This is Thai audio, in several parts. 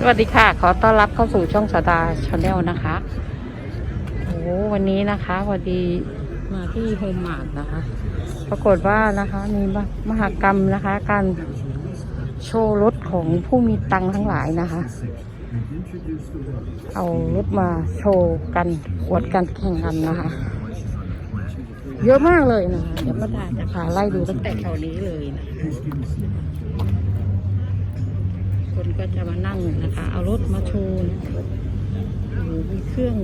สวัสดีค่ะ ขอต้อนรับเข้าสู่ช่องสตาร์ชาแนลนะคะ โอ้วันนี้นะคะวันดีมาที่โฮมมาร์ทนะคะ ปรากฏว่านะคะมีมมหกรรมนะคะ การโชว์รถของผู้มีตังค์ทั้งหลายนะคะ เอารถมาโชว์กันอวดกันแข่งกันนะคะ เยอะมากเลยนะคะเดี๋ยวมาดาจะพาไล่ดูตั้งแต่แถวนี้เลยนะคะคน ก็จะมานั่งนะคะ เอารถมาโชว์มีเครื่อง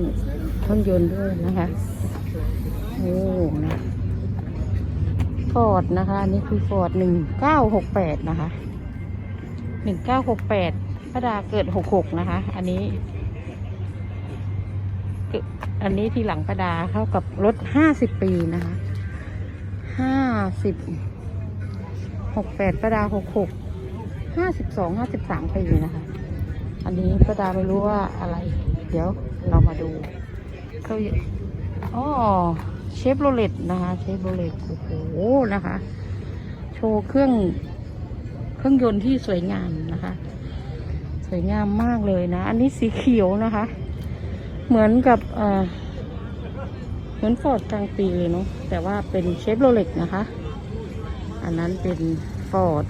เครื่องยนต์ด้วยนะคะโอ้นะฟอร์ดนะคะนนี้คือฟอร์ดหนึ่งเก้าหกแปดนะคะหนึ่งเก้าหกแปดพระดาเกิดหกหกนะคะ อันนี้อันนี้ที่หลังประดาเข้ากับรถห้าสิบปีนะคะห้าสิบหกแปดประดาหกหก ห้าสิบสองห้าสิบสามปีนะคะ อันนี้ประดาไม่รู้ว่าอะไร เดี๋ยวเรามาดูเขาอ๋อเชฟโรเลตนะคะเชฟโรเลตโอ้โหนะคะ โชว์เครื่องเครื่องยนต์ที่สวยงามนะคะ สวยงามมากเลยนะ อันนี้สีเขียวนะคะ เหมือนกับเออเหมือนฟอร์ดกลางปีเลยเนาะแต่ว่าเป็นเชฟโรเลตนะคะ อันนั้นเป็นฟอร์ด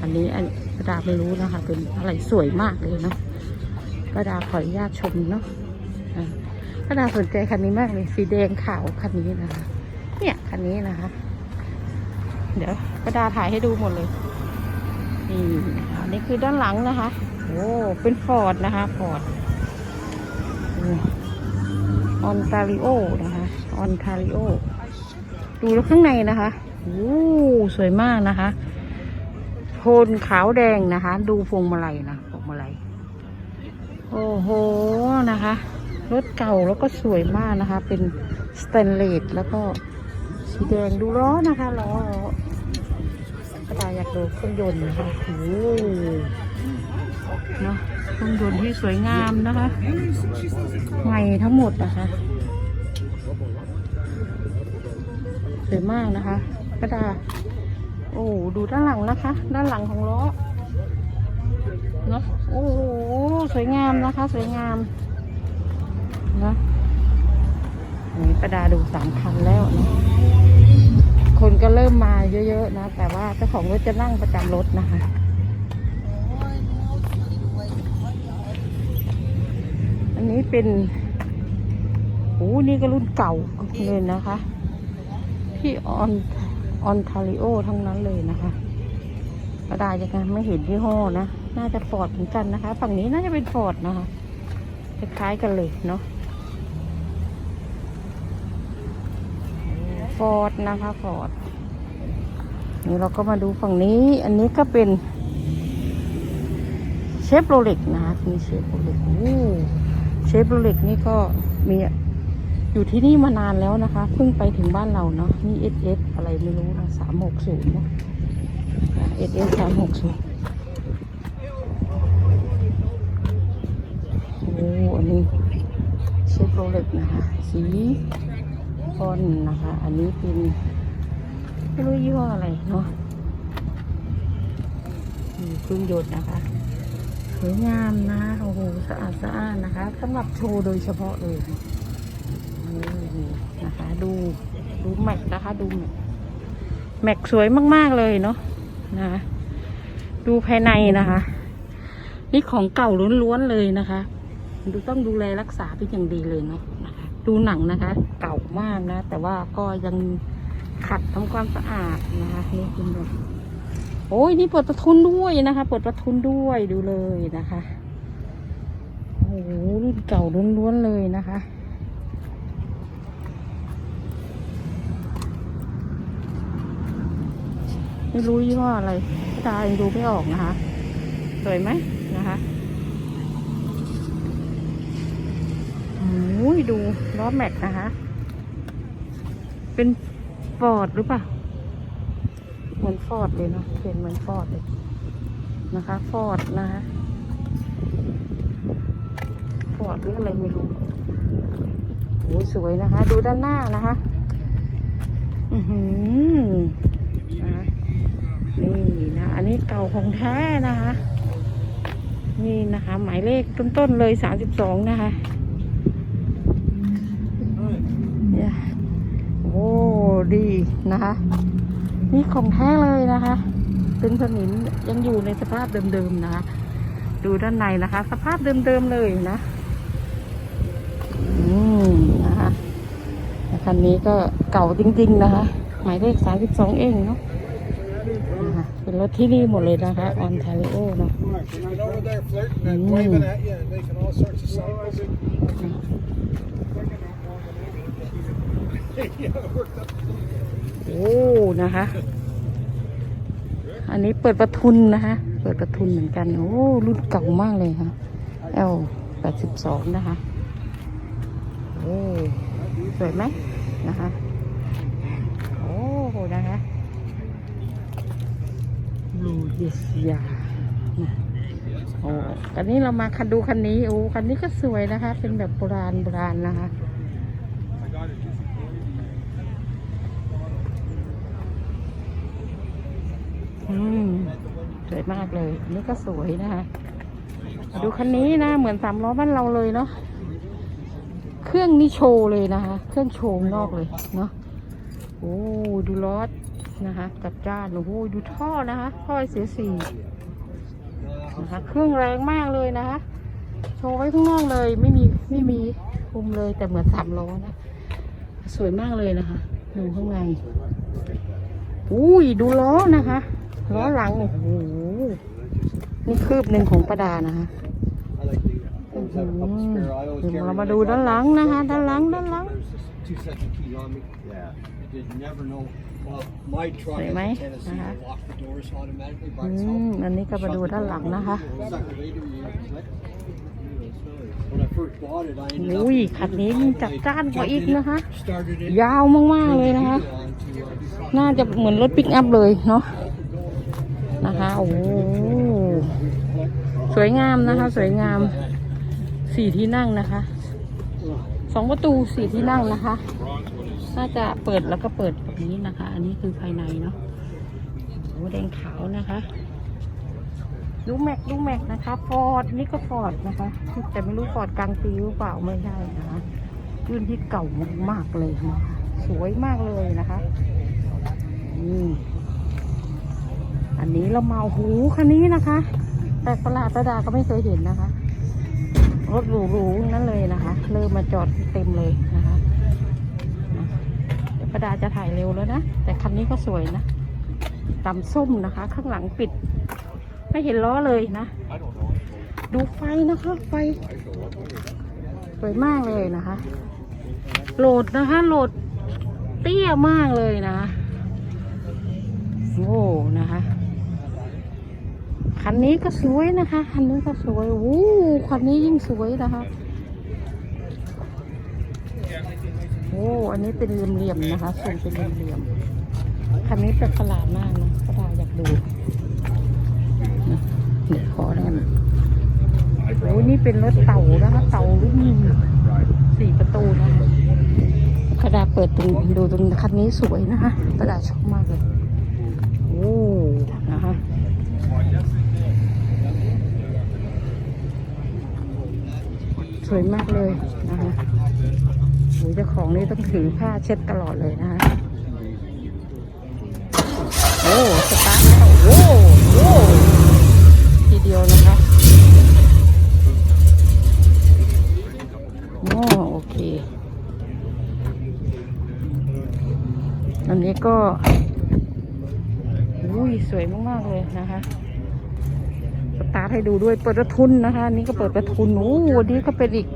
อันนี้อัน ระดาไม่รู้นะคะ เป็นอะไรสวยมากเลยเนาะประดาขออนุญาตชมเนาะอ่าประดาสนใจคันนี้มากเลย สีแดงขาวคันนี้นะคะ เนี่ยคันนี้นะคะ เดี๋ยวประดาถ่ายให้ดูหมดเลยนี่อันนี้คือด้านหลังนะคะ โอ้เป็นฟอร์ดนะคะฟอร์ดออนตาริโอนะคะออนทาริโอดูแล้วข้างในนะคะโอ้สวยมากนะคะ โทนขาวแดงนะคะ ดูพวงมาลัยนะพวงมาลัยโอ้โหนะคะ รถเก่าแล้วก็สวยมากนะคะ เป็นสแตนเลสแล้วก็สีแดงดูล้อนะคะล้อล้อกระดาอยากดูเครื่องยนต์นะคะโอ้โหเนาะเครื่องยนต์ที่สวยงามนะคะใหม่ทั้งหมดนะคะสวยมากนะคะกระดา โอ้ดูด้านหลังนะคะ ด้านหลังของล้อเนาะโอ้โหสวยงามนะคะ สวยงามนะนี่ประดาดูสามคันแล้วนะคนก็เริ่มมาเยอะๆนะ แต่ว่าเจ้าของรถจะนั่งประจำรถนะคะอันนี้เป็นโอ้นี่ก็รุ่นเก่าเลยนะคะที่ออน ออนทาริโอทั้งนั้นเลยนะคะกระดาษยังไงไม่เห็นยี่ห้อนะ น่าจะฟอร์ดเหมือนกันนะคะ ฝั่งนี้น่าจะเป็นฟอร์ดนะคะคล้ายๆกันเลยเนาะฟอร์ดนะคะฟอร์ดนี่เราก็มาดูฝั่งนี้ อันนี้ก็เป็นเชฟโรเล็กนะคะมีเชฟโรเล็กโอ้เชฟโรเล็กนี่ก็มี อยู่ที่นี่มานานแล้วนะคะ เพิ่งไปถึงบ้านเราเนาะนี่เอสเอสอะไรไม่รู้นะสามหกศูนย์นะเอสเอสสามหกศูนย์โอ้อันนี้เชฟโรเล็กนะคะ สีฟอนนะคะ อันนี้เป็นไม่รู้ยี่ห้ออะไรเนาะมีเครื่องยนต์นะคะสวยงามนะโอ้โหสะอาดสะอาดนะคะสำหรับโชว์โดยเฉพาะเลย นี่นะคะดู ดูแม็กนะคะดูแม็กแม็กสวยมาก ๆ เลยเนาะนะ ดูภายในนะคะ นี่ของเก่าล้วนๆเลยนะคะ ดูต้องดูแลรักษาเป็นอย่างดีเลยเนาะนะคะ ดูหนังนะคะ เก่ามากนะ แต่ว่าก็ยังขัดทำความสะอาดนะคะนี่คุณแบบโอ้ยนี่เปิดประทุนด้วยนะคะเปิดประทุนด้วยดูเลยนะคะโอ้โหรุ่นเก่าล้วนๆเลยนะคะ ไม่รู้ยี่ห้ออะไรตายังดูไม่ออกนะคะ สวยไหมนะคะโอ้ยดูล้อแม็กนะคะ เป็นฟอร์ดหรือเปล่า เหมือนฟอร์ดเลยเนาะเขียนเหมือนฟอร์ดเลยนะคะฟอร์ดนะคะฟอร์ดหรืออะไรไม่รู้โอ้ยสวยนะคะ ดูด้านหน้านะคะ อือหือนะคะ นี่นะ อันนี้เก่าของแท้นะคะ นี่นะคะ หมายเลขต้นๆเลยสามสิบสองนะคะเนี่ยโอ้ดีนะคะ นี่ของแท้เลยนะคะ เป็นสนิมยังอยู่ในสภาพเดิมๆนะคะ ดูด้านในนะคะ สภาพเดิมๆเลยนะอืมนะคะคันนี้ก็เก่าจริงๆนะคะ หมายเลขสามสิบสองเองเนาะ เป็นรถที่นี่หมดเลยนะคะออนทาริโอเนาะ And over there flirting and waving at you and making all sorts of sounds. yeah, worked up. โอ้นะคะ อันนี้เปิดประทุนนะคะ เปิดประทุนเหมือนกัน โอ้ รุ่นเก่ามากเลยค่ะ L แปดสิบสองนะคะ โอ้ สวยไหมนะคะ โอ้นะคะ บลูเยสยาโอ้ตอนนี้เรามาคันดูคันนี้ โอ้ คันนี้ก็สวยนะคะ เป็นแบบโบราณโบราณนะคะ อืม สวยมากเลยอันนี้ก็สวยนะคะ ดูคันนี้นะ เหมือนสามล้อบ้านเราเลยเนาะ เครื่องนี่โชว์เลยนะคะ เครื่องโชว์นอกเลยเนาะ โอ้ ดูรถ นะคะจัดจ้านโอ้โหดูท่อนะคะท่อเสียสีนะคะเครื่องแรงมากเลยนะคะ โชว์ไว้ข้างนอกเลยไม่มีไม่มีคุมเลยแต่เหมือนสามล้อนะ สวยมากเลยนะคะดูข้างในอุ้ยดูล้อนะคะล้อหลังโอ้โหนี่คืบหนึ่งของประดานะคะ I like the, I always have a couple spare. I always อืม carry เรามาดูด้านหลังนะคะ ด้านหลังด้านหลัง There's two sets of keys on me. Yeah. You did never know. Well, my truck Same, has eh? a tendency Uh-huh. to lock the doors automatically อื by itself. มอันนี้ก็มาดูด้านหลังนะคะ Suck the later you click. When I first bought it, I ended up อุ้ย with คันนี้มันจัดจ้านกว่าอีกนะคะ started it. ยาวมากๆเลยนะคะ turned the heater on to, uh, น่าจะเหมือนรถปิกอัพเลยเนาะนะคะโอ้โหสวยงามนะคะ สวยงามสี่ที่นั่งนะคะสองประตูสี่ที่นั่งนะคะ น่าจะเปิดแล้วก็เปิดแบบนี้นะคะ อันนี้คือภายในเนาะโอ้แดงขาวนะคะดูกแม็กดูกแม็กนะคะฟอร์ดนี่ก็ฟอร์ดนะคะ แต่ไม่รู้ฟอร์ดกลางปีหรือเปล่าไม่ใช่นะคะรุ่นที่เก่ามากๆเลยนะคะสวยมากเลยนะคะนี่อันนี้เรามาหูคันนี้นะคะแปลกประหลาดประดาก็ไม่เคยเห็นนะคะ รถหรูๆนั่นเลยนะคะ เริ่มมาจอดเต็มเลยนะคะ ดาจะถ่ายเร็วแล้วนะ แต่คันนี้ก็สวยนะดำส้มนะคะ ข้างหลังปิด ไม่เห็นล้อเลยนะ ดูไฟนะคะ ไฟ สวยมากเลยนะคะ โหลดนะคะ โหลดเตี้ยมากเลยนะ โอ้นะคะ คันนี้ก็สวยนะคะ คันนี้ก็สวยโอ้คันนี้ยิ่งสวยนะคะ โอ้อันนี้เป็นเหลี่ยมๆนะคะส่งเป็นเหลี่ยมๆคันนี้เป็นประหลาดมากนะกระดาอยากดูนะเดี๋ยวขอได้ไหมโอ้นี่เป็นรถเต่านะคะเต่ารุ่นสี่ประตูนะคะกระดาเปิดตรงดูตรงคันนี้สวยนะคะกระดาชอบมากเลยโอ้นะคะสวยมากเลยนะคะโอ้ยเจ้า ของนี่ต้องถือผ้าเช็ดตลอดเลยนะคะโอ้สตาร์ทแล้วโอ้โอ้ทีเดียวนะคะโอ้โอเค อันนี้ก็อุ้ยสวยมาก ๆ เลยนะคะสตาร์ทให้ดูด้วยเปิดประทุนนะคะนนี่ก็เปิดประทุนโอ้วันนี้ก็เป็นอีก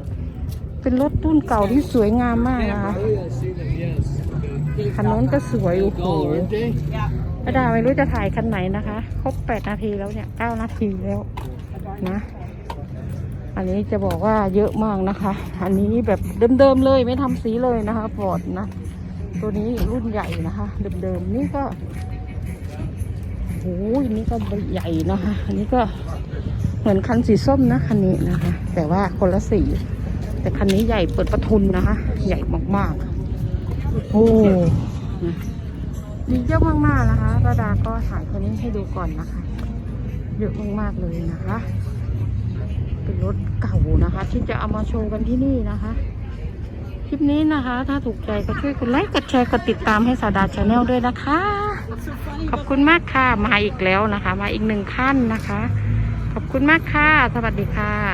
เป็นรถรุ่นเก่าที่สวยงามมากนะคะคันนู้นก็สวยโอ้โห Oh, aren't they? ป้าดาไม่รู้จะถ่ายคันไหนนะคะ ครบแปดนาทีแล้วเนี่ยเก้านาทีแล้วนะ อันนี้จะบอกว่าเยอะมากนะคะ อันนี้แบบเดิมๆเลยไม่ทำสีเลยนะคะฟอร์ดนะ ตัวนี้รุ่นใหญ่นะคะเดิมๆนี่ก็โอ้ยนี่ก็ใหญ่นะคะ อันนี้ก็เหมือนคันสีส้มนะคันนี้นะคะ แต่ว่าคนละสี แต่คันนี้ใหญ่เปิดประทุนนะคะ ใหญ่มากๆ โอ้นะมีเยอะมากๆนะคะระดาก็ถ่ายคนนี้ให้ดูก่อนนะคะ เยอะมากๆเลยนะคะ เป็นรถเก่านะคะ ที่จะเอามาโชว์กันที่นี่นะคะคลิปนี้นะคะ ถ้าถูกใจก็ช่วยกดไลค์ กดแชร์ กดติดตามให้สาดาชาแนลด้วยนะคะ ขอบคุณมากค่ะ มาอีกแล้วนะคะ มาอีกหนึ่งขั้นนะคะ ขอบคุณมากค่ะ สวัสดีค่ะ